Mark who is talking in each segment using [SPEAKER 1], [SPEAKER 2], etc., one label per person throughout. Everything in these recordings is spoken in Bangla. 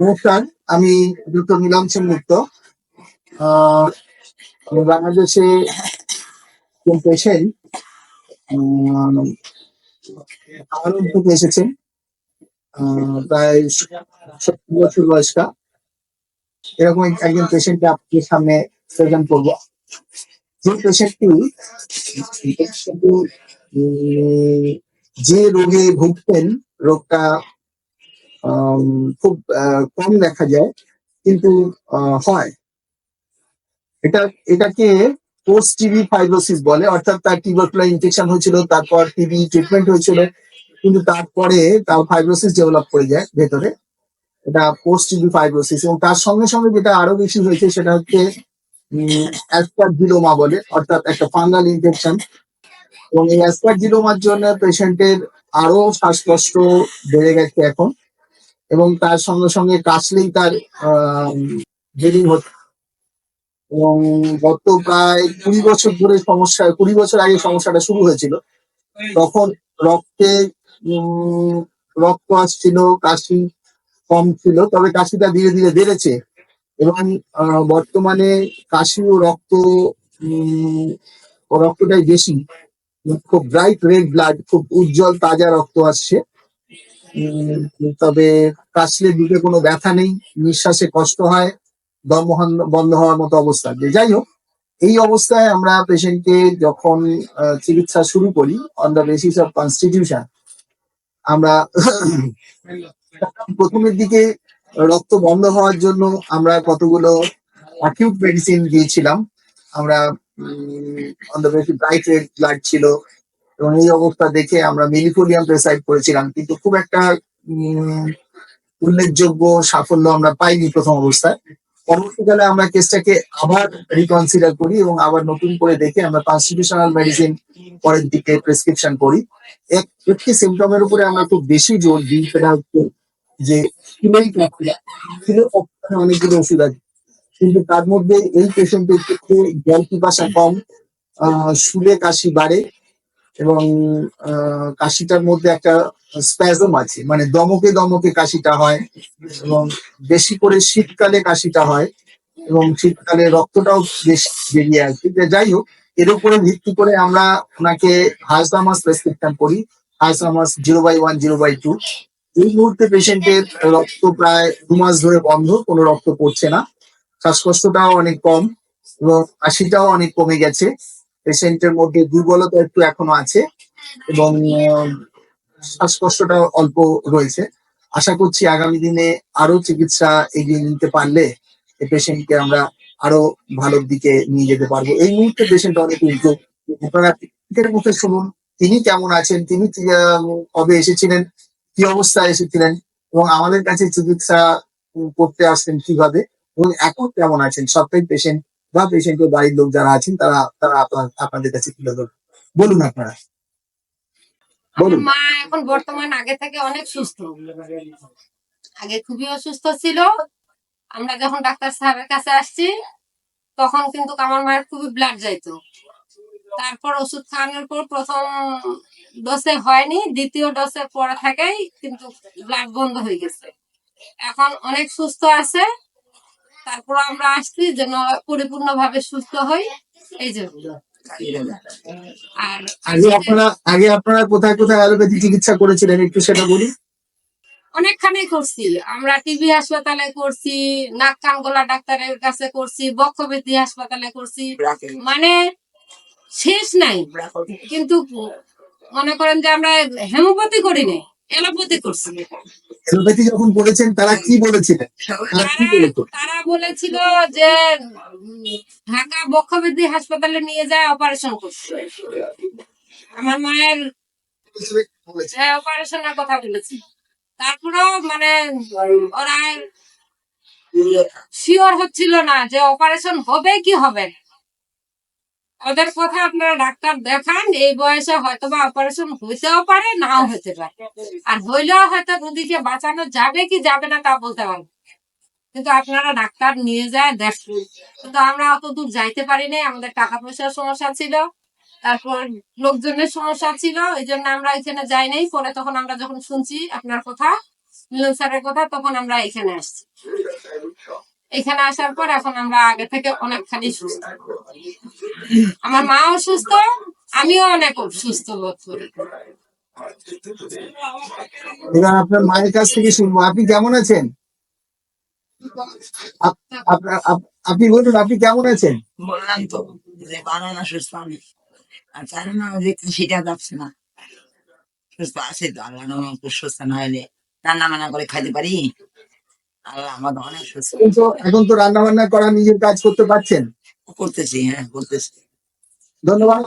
[SPEAKER 1] নমস্কার, আমি ডক্টর নীলাম সেন আমি বাংলাদেশে পেশেন্ট আহরণ থেকে এসেছেন প্রায় সত্তর বছর বয়স্কা। এরকম এক- একজন পেশেন্টকে আপনাদের সামনে প্রেজেন্ট করব। যে পেশেন্টটি যে রোগে ভুগতেন, রোগটা খুব কম দেখা যায়, কিন্তু হয়। এটা, এটাকে পোস্ট টিবি ফাইব্রোসিস বলে, অর্থাৎ তার টিউবারকুলার ইনফেকশন হয়েছিল, তারপর টিবি ট্রিটমেন্ট হয়েছিল, কিন্তু তারপরে তার ফাইব্রোসিস ডেভেলপ করে যায় ভেতরে। এটা পোস্ট টিবি ফাইব্রোসিস এবং তার সঙ্গে সঙ্গে যেটা আরও বেশি হয়েছে, সেটা হচ্ছে অ্যাসপারজিলোমা বলে, অর্থাৎ একটা ফাঙ্গাল ইনফেকশন এবং এই অ্যাসপারজিলোমার জন্য পেশেন্টের আরও শ্বাসকষ্ট বেড়ে গেছে এখন। এবং তার সঙ্গে সঙ্গে কাশলেই তার ব্লিডিং হচ্ছে এবং গত প্রায় কুড়ি বছর ধরে সমস্যা, কুড়ি বছর আগে সমস্যাটা শুরু হয়েছিল। তখন রক্তে রক্ত আসছিল, কাশি কম ছিল, তবে কাশিটা ধীরে ধীরে বেড়েছে। এবং বর্তমানে কাশি ও রক্ত রক্তটাই বেশি। খুব ব্রাইট রেড ব্লাড খুব উজ্জ্বল, তাজা রক্ত আসছে। তবে কাশলে দিকে কোনো ব্যথা নেই, নিঃশ্বাসে কষ্ট হয় দম বন্ধ হওয়ার মতো অবস্থা। যে যাই হোক, এই অবস্থায় আমরা পেশেন্টকে যখন চিকিৎসা শুরু করি on the basis of constitution আমরা প্রথমের দিকে রক্ত বন্ধ হওয়ার জন্য আমরা কতগুলো অ্যাকিউট মেডিসিন দিয়েছিলাম। আমরা on the basis bright red blood ছিল এবং এই অবস্থা দেখে আমরা মিলিফোলিয়াম প্রেসাইড করেছিলাম, কিন্তু খুব একটা উল্লেখযোগ্য সাফল্য আমরা পাইনি প্রথম অবস্থায়। পরবর্তীকালে আমরা কেসটাকে আবার রিকনসিডার করি এবং আবার নতুন করে দেখে আমরা কনস্টিটিউশনাল মেডিসিন পরের দিকে প্রেসক্রিপশন করি। এক, একটি সিমটমের উপরে আমরা খুব বেশি জোর দিই, সেটা হচ্ছে যে ফুলেই প্রক্রিয়া অনেকগুলো ওষুধ আছে, কিন্তু তার মধ্যে এই পেশেন্টের ক্ষেত্রে জল পিপাসা কম শুলে কাশি বাড়ে এবং কাশিটার মধ্যে একটা স্প্যাজম আছে। মানে দমকে দমকে কাশিটা হয় এবং বেশি করে শীতকালে কাশিটা হয় এবং শীতকালে রক্তটাও বেশ বেরিয়ে আসে। যাই হোক, এর উপরে ভিত্তি করে আমরা ওনাকে হাজদামাস প্রেসক্রিপশন করি হাজদামাস zero by one zero by two এই মুহূর্তে পেশেন্টের রক্ত প্রায় দু মাস ধরে বন্ধ, কোনো রক্ত পড়ছে না। শ্বাসকষ্টটাও অনেক কম এবং কাশিটাও অনেক কমে গেছে। পেশেন্টের মধ্যে দুর্বলতা একটু এখনও আছে এবং শ্বাসকষ্টটা অল্প রয়েছে। আশা করছি আগামী দিনে আরও চিকিৎসা এগিয়ে নিতে পারলে এই পেশেন্টকে আমরা আরও ভালোর দিকে নিয়ে যেতে পারব। এই মুহূর্তে পেশেন্ট অনেক উদ্যোগ আপনারা মুখে শুনুন, তিনি কেমন আছেন, তিনি কবে এসেছিলেন, কি অবস্থায় এসেছিলেন এবং আমাদের কাছে চিকিৎসা করতে আসছেন কীভাবে এবং এখন কেমন আছেন, সবটাই পেশেন্ট বা পেশেন্টের বাড়ির লোক যারা আছেন, তারা তারা আপনাদের কাছে তুলে ধরুন। বলুন আপনারা।
[SPEAKER 2] মা এখন বর্তমান আগে থেকে অনেক সুস্থ। আগে খুবই অসুস্থ ছিল। আমরা যখন ডাক্তার সাহেবের কাছে আসছি, তখন কিন্তু আমার মায়ের খুবই ব্লাড যাইতো। তারপর ওষুধ খাওয়ানোর পর প্রথম ডোসে হয়নি, দ্বিতীয় ডোসে পরে থাকেই কিন্তু ব্লাড বন্ধ হয়ে গেছে। এখন অনেক সুস্থ আছে। তারপর আমরা আসছি যেন পরিপূর্ণভাবে সুস্থ হই। এই জন্য আর
[SPEAKER 1] আগে আপনারা আগে আপনারা কোথায় কোথায় অ্যালোপ্যাথি চিকিৎসা করেছিলেন একটু সেটা বলি
[SPEAKER 2] অনেকখানি করছি। আমরা টিবি হাসপাতালে করছি নাক কান গলা ডাক্তারের কাছে করছি বক্ষবৃদ্ধি হাসপাতালে করছি। মানে শেষ নাই। কিন্তু মনে করেন যে আমরা হেমোপ্যাথি করি নাই এলোপ্যাথি করছি
[SPEAKER 1] অ্যালোপ্যাথি যখন করেছেন তারা কি বলেছিলেন তারা
[SPEAKER 2] বলেছিল? যে ঢাকা বক্ষবৃদ্ধি হাসপাতালে নিয়ে যায় অপারেশন করতে আমার মায়ের
[SPEAKER 1] বলেছে।
[SPEAKER 2] অপারেশনের কথা বলেছি। তারপরেও মানে ওরা শিওর হচ্ছিল না যে অপারেশন হবে কি হবে না। ওদের কথা আপনারা ডাক্তার দেখান, এই বয়সে হয়তো বা অপারেশন হইতেও পারে, নাও হতে পারে। আর হইলেও হয়তো রোগীকে বাঁচানো যাবে কি যাবে না তা বলতে পারব কিন্তু আপনারা ডাক্তার নিয়ে যায় দেখুন। কিন্তু আমরা অত দূর যাইতে পারি নাই, আমাদের টাকা পয়সার সমস্যা ছিল, তারপর লোকজনের সমস্যা ছিল, এই জন্য আমরা এখানে যাই নাই। পরে তখন আমরা যখন শুনছি আপনার কথা, মিলন স্যারের কথা, তখন আমরা এখানে আসছি। এখানে আসার পর এখন আমরা আগে থেকে অনেকখানি সুস্থ। আমার মাও অসুস্থ আমিও অনেক সুস্থ বোধ করি।
[SPEAKER 1] এবার আপনার মায়ের কাছ থেকে শুনব। আপনি কেমন আছেন? আপনি বলুন আপনি কেমন আছেন?
[SPEAKER 3] বললাম তো যে বানানো সুস্থ আমি। আর তার না যে সেটা যাচ্ছে না। সুস্থ আছে তো আল্লাহ সুস্থ না হলে রান্না বান্না করে খাইতে পারি? আল্লাহ আমাদের অনেক সুস্থ।
[SPEAKER 1] এখন তো এখন তো রান্না বান্না করা নিজের কাজ করতে পারছেন।
[SPEAKER 3] করতেছি হ্যাঁ করতেছি
[SPEAKER 1] ধন্যবাদ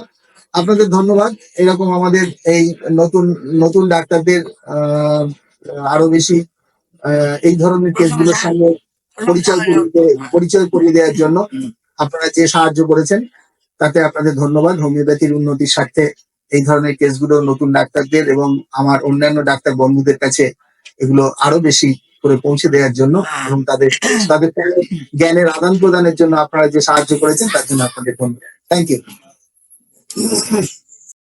[SPEAKER 1] আপনাদের ধন্যবাদ। এরকম আমাদের এই নতুন নতুন ডাক্তারদের আহ, আরও বেশি এই ধরনের কেসগুলোর সঙ্গে পরিচয় পরিচয় করিয়ে দেওয়ার জন্য আপনারা যে সাহায্য করেছেন তাতে আপনাদের ধন্যবাদ। হোমিওপ্যাথির উন্নতির স্বার্থে এই ধরনের কেসগুলো নতুন ডাক্তারদের এবং আমার অন্যান্য ডাক্তার বন্ধুদের কাছে এগুলো আরও বেশি করে পৌঁছে দেওয়ার জন্য এবং তাদের তাদের জ্ঞানের আদান প্রদানের জন্য আপনারা যে সাহায্য করেছেন তার জন্য আপনাদের ধন্যবাদ। Thank you